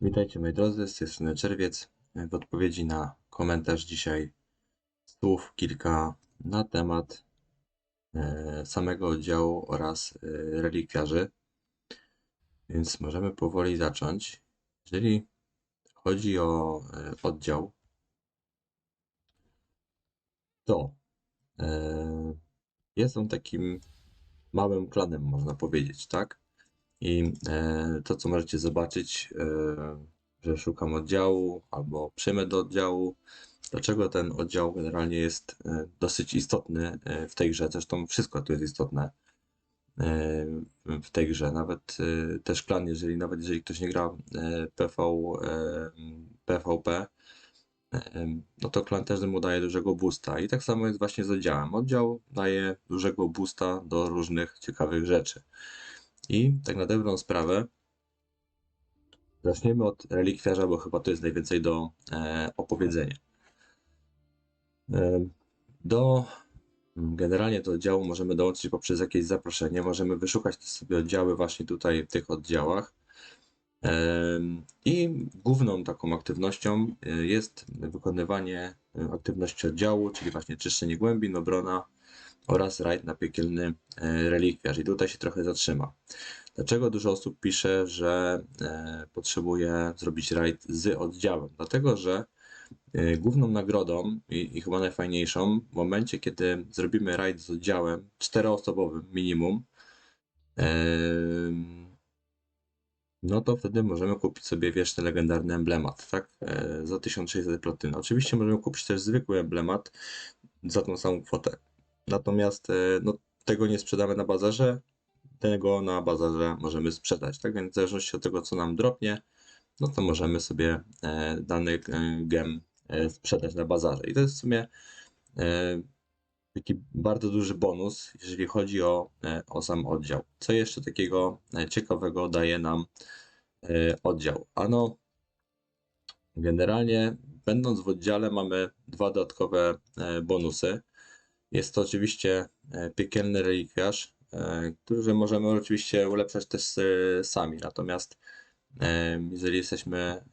Witajcie moi drodzy, z tej strony Czerwiec. W odpowiedzi na komentarz dzisiaj słów kilka na temat e, samego oddziału oraz e, relikwiarzy. Więc możemy powoli zacząć. Jeżeli chodzi o e, oddział, to jest on takim małym klanem, można powiedzieć, tak? I e, to, co możecie zobaczyć, e, że szukam oddziału albo przejmę do oddziału. Dlaczego ten oddział generalnie jest e, dosyć istotny w tej grze? Zresztą wszystko tu jest istotne w tej grze. Nawet też klan, jeżeli nawet jeżeli ktoś nie gra PV, PvP, no to klan też mu daje dużego boosta. I tak samo jest właśnie z oddziałem. Oddział daje dużego boosta do różnych ciekawych rzeczy. I tak na dobrą sprawę, zaczniemy od relikwiarza, bo chyba to jest najwięcej do e, opowiedzenia. E, do generalnie do oddziału możemy dołączyć poprzez jakieś zaproszenie. Możemy wyszukać sobie oddziały właśnie tutaj w tych oddziałach. E, I główną taką aktywnością e, jest wykonywanie e, aktywności oddziału, czyli właśnie czyszczenie głębin, obrona oraz rajd na piekielny e, relikwiarz. I tutaj się trochę zatrzyma. Dlaczego dużo osób pisze, że e, potrzebuje zrobić rajd z oddziałem? Dlatego, że e, główną nagrodą i, i chyba najfajniejszą w momencie, kiedy zrobimy rajd z oddziałem czteroosobowym minimum, no to wtedy możemy kupić sobie wieczny legendarny emblemat, tak? Za 1600 platyny. Oczywiście możemy kupić też zwykły emblemat za tą samą kwotę. Natomiast e, no, tego nie sprzedamy na bazarze, tego na bazarze możemy sprzedać. Tak więc w zależności od tego, co nam dropnie, no to możemy sobie e, dany e, gem sprzedać na bazarze. I to jest w sumie taki bardzo duży bonus, jeżeli chodzi o, o sam oddział. Co jeszcze takiego ciekawego daje nam oddział? Ano, generalnie będąc w oddziale mamy dwa dodatkowe bonusy. Jest to oczywiście e, piekielny relikwiarz, e, który możemy oczywiście ulepszać też e, sami. Natomiast jeżeli jesteśmy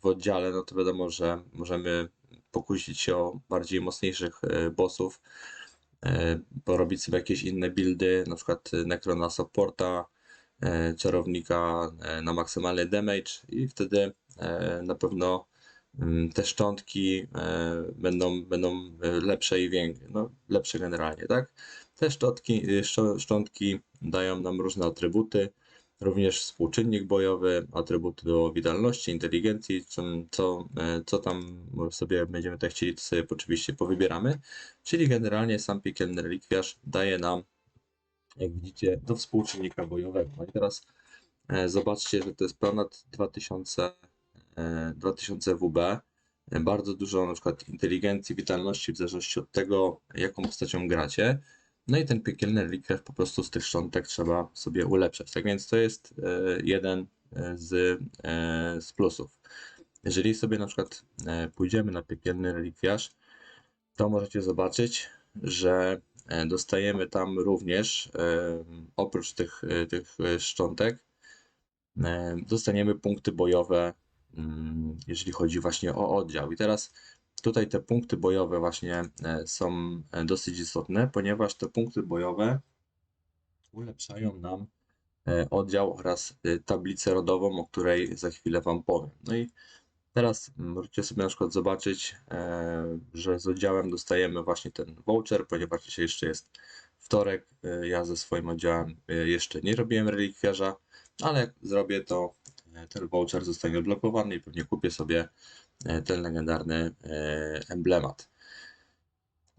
w oddziale, no to wiadomo, że możemy pokusić się o bardziej mocniejszych bossów, porobić sobie jakieś inne buildy, na przykład Necrona Supporta, czarownika na maksymalny damage i wtedy na pewno te szczątki e, będą, będą e, lepsze i większe, no lepsze generalnie, tak? Te szczątki, szczą- szczątki dają nam różne atrybuty, również współczynnik bojowy, atrybuty do witalności, inteligencji, co, co, e, tam sobie będziemy tutaj chcieli, to sobie oczywiście powybieramy. Czyli generalnie sam piekielny relikwiarz daje nam, jak widzicie, do współczynnika bojowego. No i teraz e, zobaczcie, że to jest ponad 2000, e, 2000 WB. Bardzo dużo na przykład inteligencji, witalności, w zależności od tego, jaką postacią gracie. No i ten piekielny relikwiarz po prostu z tych szczątek trzeba sobie ulepszać. Tak więc to jest e, jeden e, z, e, z plusów. Jeżeli sobie na przykład pójdziemy na piekielny relikwiarz, to możecie zobaczyć, że dostajemy tam również oprócz tych, tych szczątek, dostaniemy punkty bojowe, jeżeli chodzi właśnie o oddział. I teraz tutaj te punkty bojowe właśnie e, są e, dosyć istotne, ponieważ te punkty bojowe ulepszają nam e, oddział oraz tablicę rodową, o której za chwilę Wam powiem. No i teraz możecie sobie na przykład zobaczyć, że z oddziałem dostajemy właśnie ten voucher, ponieważ dzisiaj jeszcze jest wtorek. Ja ze swoim oddziałem jeszcze nie robiłem relikwiarza, ale jak zrobię, to ten voucher zostanie odblokowany i pewnie kupię sobie e, ten legendarny e, emblemat.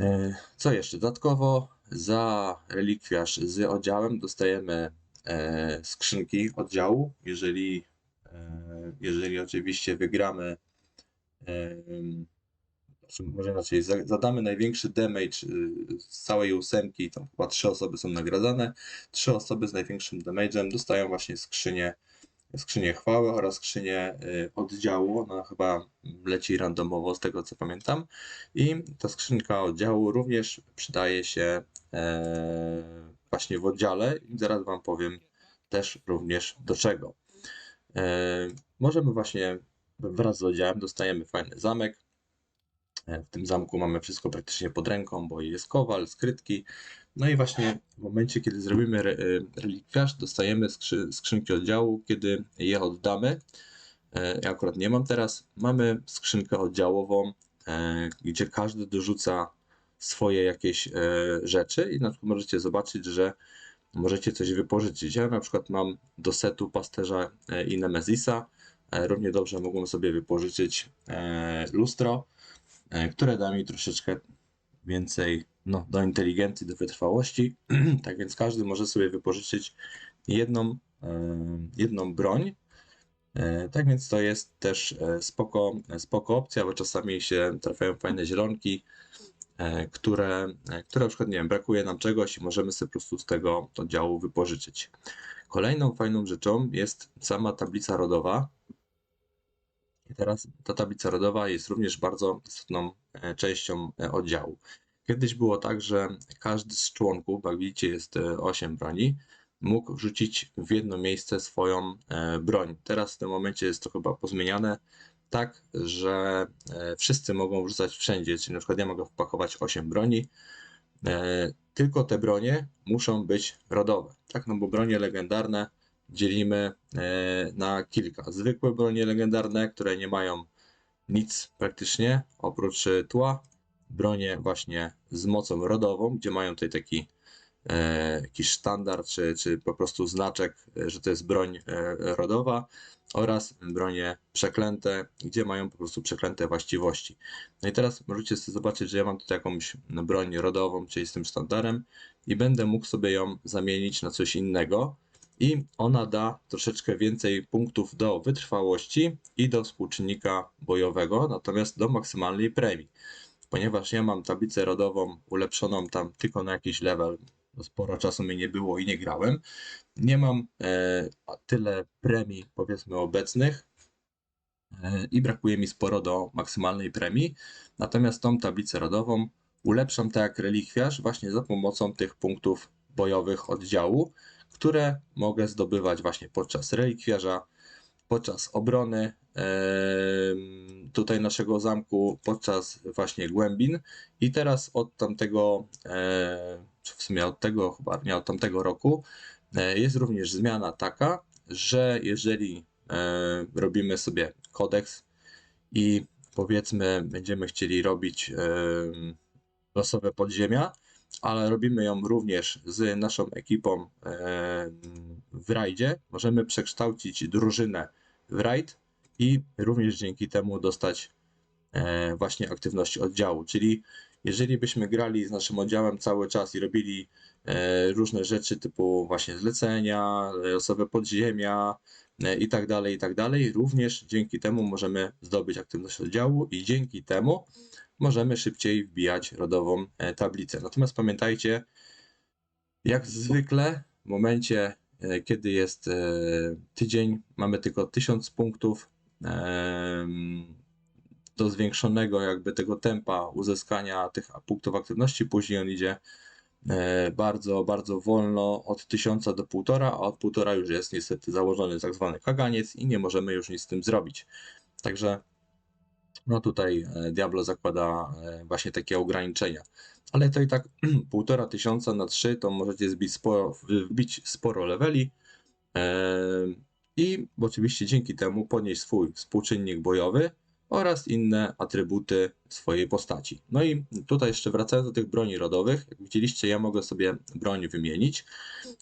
E, Co jeszcze? Dodatkowo za relikwiarz z oddziałem dostajemy e, skrzynki oddziału. Jeżeli, e, jeżeli oczywiście wygramy, e, może inaczej, za- zadamy największy damage z całej ósemki, tam chyba trzy osoby są nagradzane. Trzy osoby z największym damage'em dostają właśnie skrzynię, skrzynię chwały oraz skrzynię y, oddziału. Ona chyba leci randomowo z tego co pamiętam. I ta skrzynka oddziału również przydaje się e, właśnie w oddziale i zaraz Wam powiem też również do czego. e, możemy właśnie wraz z oddziałem dostajemy fajny zamek. E, W tym zamku mamy wszystko praktycznie pod ręką, bo jest kowal, skrytki. No i właśnie w momencie, kiedy zrobimy e, relikwiarz, dostajemy skrzy, skrzynki oddziału, kiedy je oddamy. e, Ja akurat nie mam teraz. Mamy skrzynkę oddziałową, e, gdzie każdy dorzuca swoje jakieś e, rzeczy i na przykład możecie zobaczyć, że możecie coś wypożyczyć. Ja na przykład mam do setu pasterza i Nemezisa. Równie dobrze mogłem sobie wypożyczyć lustro, które da mi troszeczkę więcej no, do inteligencji, do wytrwałości. tak więc każdy może sobie wypożyczyć jedną, e, jedną broń. E, Tak więc to jest też e, spoko, spoko opcja, bo czasami się trafiają fajne zielonki, które, które na przykład, nie wiem, brakuje nam czegoś i możemy sobie po prostu z tego oddziału wypożyczyć. Kolejną fajną rzeczą jest sama tablica rodowa. I teraz ta tablica rodowa jest również bardzo istotną częścią oddziału. Kiedyś było tak, że każdy z członków, jak widzicie jest e, 8 broni, mógł wrzucić w jedno miejsce swoją e, broń. Teraz w tym momencie jest to chyba pozmieniane tak, że e, wszyscy mogą wrzucać wszędzie, czyli na przykład ja mogę wpakować 8 broni, e, tylko te bronie muszą być rodowe, tak, no bo bronie legendarne dzielimy e, na kilka. Zwykłe bronie legendarne, które nie mają nic praktycznie oprócz e, tła, bronie właśnie z mocą rodową, gdzie mają tutaj taki e, jakiś sztandar, czy, czy po prostu znaczek, e, że to jest broń e, rodowa, oraz bronie przeklęte, gdzie mają po prostu przeklęte właściwości. No i teraz możecie sobie zobaczyć, że ja mam tutaj jakąś broń rodową, czyli z tym sztandarem, i będę mógł sobie ją zamienić na coś innego. I ona da troszeczkę więcej punktów do wytrwałości i do współczynnika bojowego, natomiast do maksymalnej premii ponieważ ja mam tablicę rodową ulepszoną tam tylko na jakiś level, sporo czasu mi nie było i nie grałem, nie mam e, tyle premii powiedzmy obecnych e, i brakuje mi sporo do maksymalnej premii, natomiast tą tablicę rodową ulepszam tak jak relikwiarz właśnie za pomocą tych punktów bojowych oddziału, które mogę zdobywać właśnie podczas relikwiarza, podczas obrony tutaj naszego zamku, podczas właśnie głębin. I teraz od tamtego, e, czy w sumie od tego chyba nie od tamtego roku, e, jest również zmiana taka, że jeżeli e, robimy sobie kodeks i powiedzmy będziemy chcieli robić losowe podziemia, ale robimy ją również z naszą ekipą em, w rajdzie, możemy przekształcić drużynę w rajd i również dzięki temu dostać e, właśnie aktywność oddziału. Czyli jeżeli byśmy grali z naszym oddziałem cały czas i robili e, różne rzeczy typu właśnie zlecenia, losowe podziemia e, i tak dalej, i tak dalej, również dzięki temu możemy zdobyć aktywność oddziału i dzięki temu możemy szybciej wbijać rodową e, tablicę. Natomiast pamiętajcie, jak zwykle w momencie, e, kiedy jest e, tydzień, mamy tylko 1000 punktów do zwiększonego jakby tego tempa uzyskania tych punktów aktywności. Później on idzie bardzo, bardzo wolno od 1000 do 1,5, a od 1,5 już jest niestety założony tak zwany kaganiec i nie możemy już nic z tym zrobić. Także no tutaj e, Diablo zakłada e, właśnie takie ograniczenia. Ale to i tak półtora tysiąca na 3 to możecie zbić sporo, wbić sporo leveli e, i oczywiście dzięki temu podnieść swój współczynnik bojowy oraz inne atrybuty swojej postaci. No i tutaj jeszcze wracając do tych broni rodowych, jak widzieliście, ja mogę sobie broń wymienić.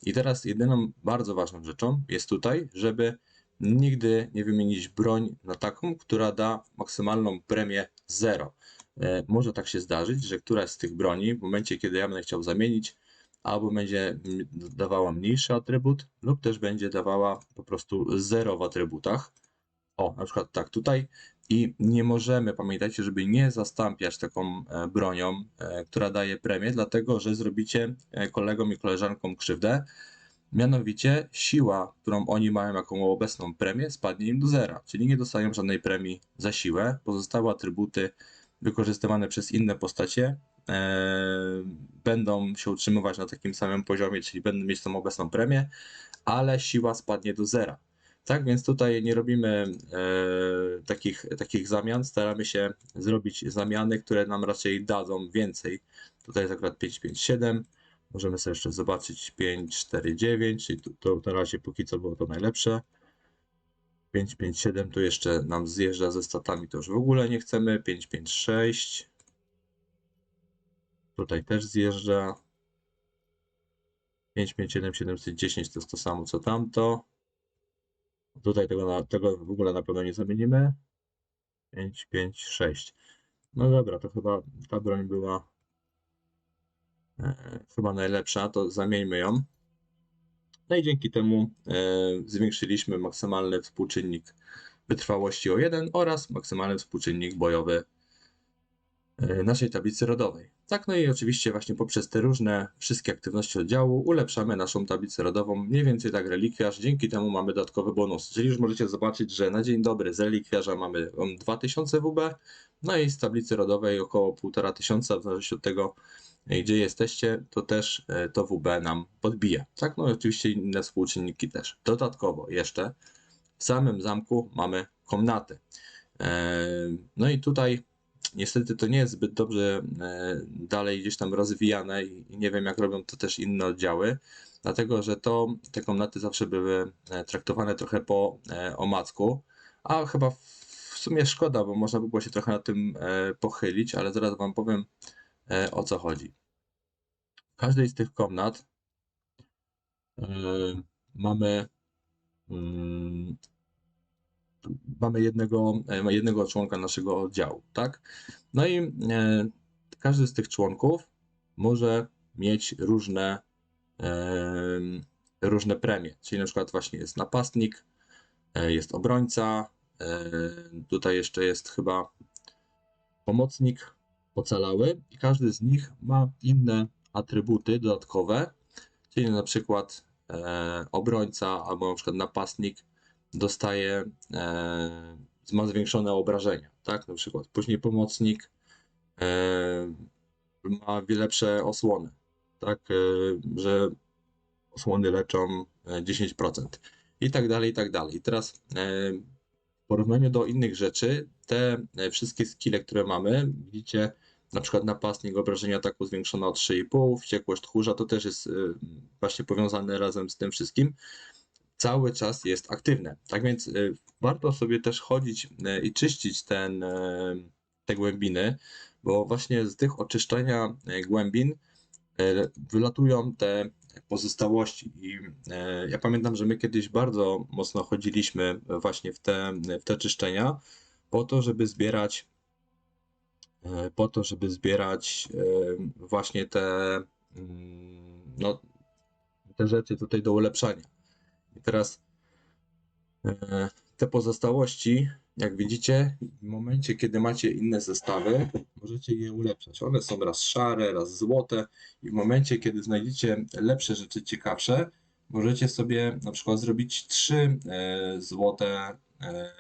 I teraz jedyną bardzo ważną rzeczą jest tutaj, żeby nigdy nie wymienić broń na taką, która da maksymalną premię 0. E, Może tak się zdarzyć, że któraś z tych broni w momencie, kiedy ja będę chciał zamienić, albo będzie dawała mniejszy atrybut, lub też będzie dawała po prostu 0 w atrybutach. O, na przykład tak tutaj. I nie możemy, pamiętajcie, żeby nie zastąpiać taką e, bronią, e, która daje premię, dlatego że zrobicie kolegom i koleżankom krzywdę. Mianowicie siła, którą oni mają jako obecną premię, spadnie im do zera, czyli nie dostają żadnej premii za siłę. Pozostałe atrybuty wykorzystywane przez inne postacie e, będą się utrzymywać na takim samym poziomie, czyli będą mieć tą obecną premię, ale siła spadnie do zera. Tak więc tutaj nie robimy e, takich, takich zamian, staramy się zrobić zamiany, które nam raczej dadzą więcej. Tutaj jest akurat 557, możemy sobie jeszcze zobaczyć 549, czyli to, to na razie póki co było to najlepsze. 557 tu jeszcze nam zjeżdża ze statami, to już w ogóle nie chcemy. 556 tutaj też zjeżdża. 557 710 to jest to samo co tamto. Tutaj tego, tego w ogóle na pewno nie zamienimy. 5, 5, 6. No dobra, to chyba ta broń była chyba najlepsza, to zamieńmy ją. No i dzięki temu e, zwiększyliśmy maksymalny współczynnik wytrwałości o 1 oraz maksymalny współczynnik bojowy e, naszej tablicy rodowej. Tak, no i oczywiście właśnie poprzez te różne wszystkie aktywności oddziału ulepszamy naszą tablicę rodową, mniej więcej tak relikwiarz, dzięki temu mamy dodatkowy bonus. Czyli już możecie zobaczyć, że na dzień dobry z relikwiarza mamy um, 2000 WB, no i z tablicy rodowej około 1500, w zależności od tego e, gdzie jesteście, to też e, to WB nam podbija. Tak, no i oczywiście inne współczynniki też. Dodatkowo jeszcze w samym zamku mamy komnaty. E, No i tutaj niestety to nie jest zbyt dobrze e, dalej gdzieś tam rozwijane i nie wiem jak robią to też inne oddziały, dlatego że to te komnaty zawsze były e, traktowane trochę po e, omacku, a chyba w sumie szkoda, bo można by było się trochę na tym e, pochylić, ale zaraz wam powiem e, o co chodzi. W każdej z tych komnat e, mamy mm, mamy jednego, e, jednego członka naszego oddziału, tak? No i e, każdy z tych członków może mieć różne, e, różne premie. Czyli na przykład właśnie jest napastnik, e, jest obrońca, e, tutaj jeszcze jest chyba pomocnik ocalały i każdy z nich ma inne atrybuty dodatkowe, czyli na przykład e, obrońca albo na przykład napastnik dostaje, e, ma zwiększone obrażenia, tak, na przykład. Później pomocnik e, ma lepsze osłony, tak, e, że osłony leczą e, 10% i tak dalej, i tak dalej. I teraz e, w porównaniu do innych rzeczy, te e, wszystkie skille, które mamy, widzicie, na przykład napastnik obrażenia ataku zwiększone o 3,5, wściekłość tchórza, to też jest e, właśnie powiązane razem z tym wszystkim cały czas jest aktywne. Tak więc y, warto sobie też chodzić y, i czyścić ten, y, te głębiny, bo właśnie z tych oczyszczenia y, głębin y, wylatują te pozostałości. I y, ja pamiętam, że my kiedyś bardzo mocno chodziliśmy właśnie w te, w te czyszczenia po to, żeby zbierać y, po to, żeby zbierać y, właśnie te, mm, no, te rzeczy tutaj do ulepszania. I teraz e, te pozostałości, jak widzicie, w momencie, kiedy macie inne zestawy, możecie je ulepszać. One są raz szare, raz złote i w momencie, kiedy znajdziecie lepsze rzeczy, ciekawsze, możecie sobie na przykład zrobić trzy e, złote e,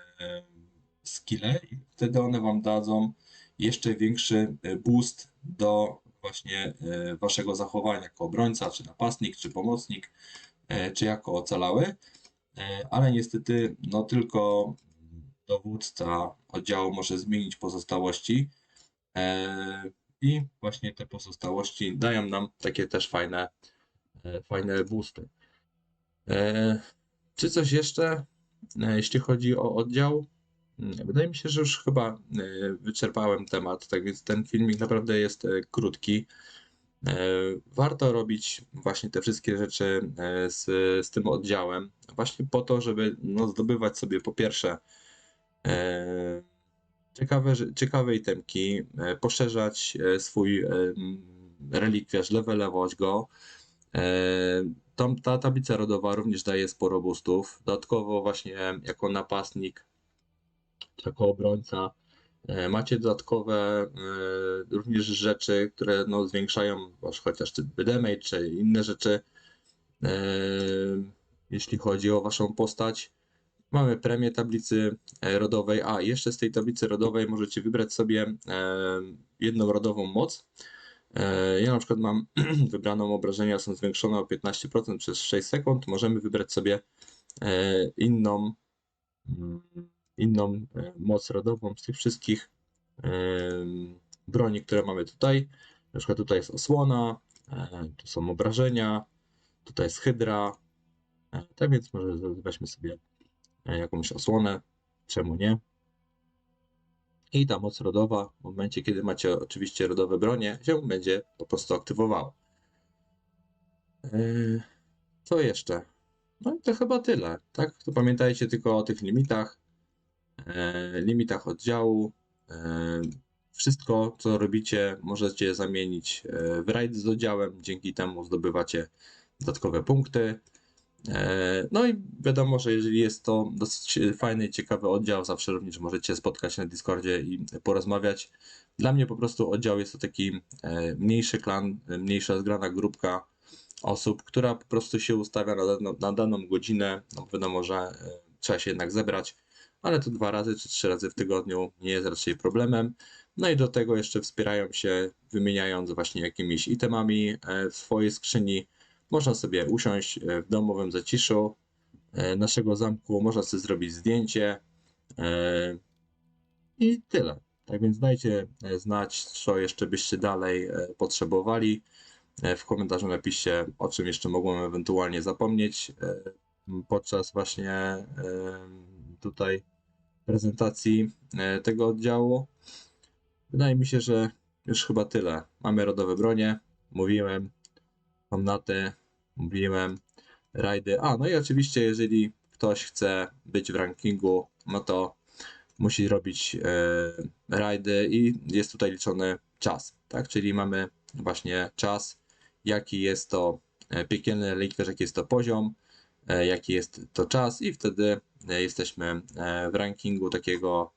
skille i wtedy one wam dadzą jeszcze większy e, boost do właśnie e, waszego zachowania jako obrońca, czy napastnik, czy pomocnik e, czy jako ocalały, ale niestety no tylko dowódca oddziału może zmienić pozostałości i właśnie te pozostałości dają nam takie też fajne, fajne boosty. Czy coś jeszcze, jeśli chodzi o oddział? Mm, Wydaje mi się, że już chyba e, wyczerpałem temat, tak więc ten filmik naprawdę jest e, krótki. E, Warto robić właśnie te wszystkie rzeczy z, z tym oddziałem, właśnie po to, żeby no, zdobywać sobie po pierwsze ciekawe, ciekawe itemki, poszerzać swój relikwiarz, levelować go. Ta tablica rodowa również daje sporo boostów. Dodatkowo właśnie jako napastnik, jako obrońca E, Macie dodatkowe e, również rzeczy, które no, zwiększają wasz chociażby damage czy inne rzeczy. E, Jeśli chodzi o waszą postać, mamy premię tablicy rodowej. A jeszcze z tej tablicy rodowej możecie wybrać sobie jedną rodową moc. Ja na przykład mam wybraną obrażenia są zwiększone o 15% przez 6 sekund. Możemy wybrać sobie inną, mm, inną e, moc rodową z tych wszystkich em, broni, które mamy tutaj. Na przykład tutaj jest osłona, e, tu są obrażenia, tutaj jest hydra. E, Tak więc może weźmy sobie e, jakąś osłonę, czemu nie? I ta moc rodowa, w momencie kiedy macie oczywiście rodowe bronie, się będzie po prostu aktywowała. Co jeszcze? No i to chyba tyle, tak? To pamiętajcie tylko o tych limitach, e, limitach oddziału. E, Wszystko, co robicie, możecie zamienić e, w rajd z oddziałem. Dzięki temu zdobywacie dodatkowe punkty. E, No i wiadomo, że jeżeli jest to dosyć fajny i ciekawy oddział, zawsze również możecie spotkać się na Discordzie i porozmawiać. Dla mnie po prostu oddział jest to taki e, mniejszy klan, e, mniejsza zgrana grupka osób, która po prostu się ustawia na daną, na daną godzinę. No wiadomo, że e, trzeba się jednak zebrać, ale to dwa razy czy trzy razy w tygodniu nie jest raczej problemem. No i do tego jeszcze wspierają się, wymieniając właśnie jakimiś itemami e, w swojej skrzyni. Można sobie usiąść e, w domowym zaciszu e, naszego zamku, można sobie zrobić zdjęcie i tyle. Tak więc dajcie znać, co jeszcze byście dalej potrzebowali. W komentarzu napiszcie, o czym jeszcze mogłem ewentualnie zapomnieć podczas właśnie tutaj prezentacji e, tego oddziału. Wydaje mi się, że już chyba tyle. Mamy rodowe bronie, mówiłem, komnaty, mówiłem, rajdy. A, no i oczywiście, jeżeli ktoś chce być w rankingu, no to musi robić e, rajdy i jest tutaj liczony czas, tak? Czyli mamy właśnie czas, jaki jest to e, piekielny relikwiarz, jaki jest to poziom, jaki jest to czas i wtedy e, jesteśmy e, w rankingu takiego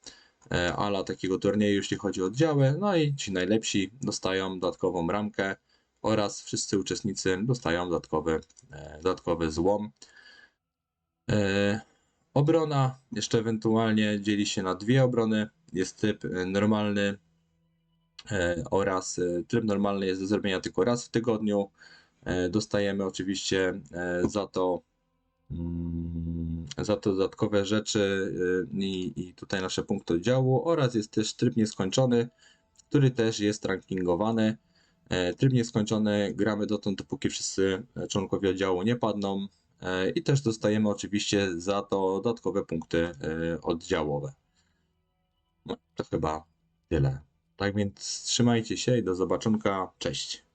e, ala takiego turnieju, jeśli chodzi o oddziały, no i ci najlepsi dostają dodatkową ramkę oraz wszyscy uczestnicy dostają dodatkowy, e, dodatkowy złom. E, Obrona jeszcze ewentualnie dzieli się na dwie obrony. Jest e, normalny e, oraz e, tryb normalny jest do zrobienia tylko raz w tygodniu. E, Dostajemy oczywiście e, za to za to dodatkowe rzeczy e, i, i tutaj nasze punkty oddziału oraz jest też tryb nieskończony, który też jest rankingowany. E, Tryb nieskończony gramy dotąd, dopóki wszyscy e, członkowie oddziału nie padną. E, I też dostajemy oczywiście za to dodatkowe punkty oddziałowe. No, to chyba tyle. Tak więc trzymajcie się i do zobaczonka. Cześć.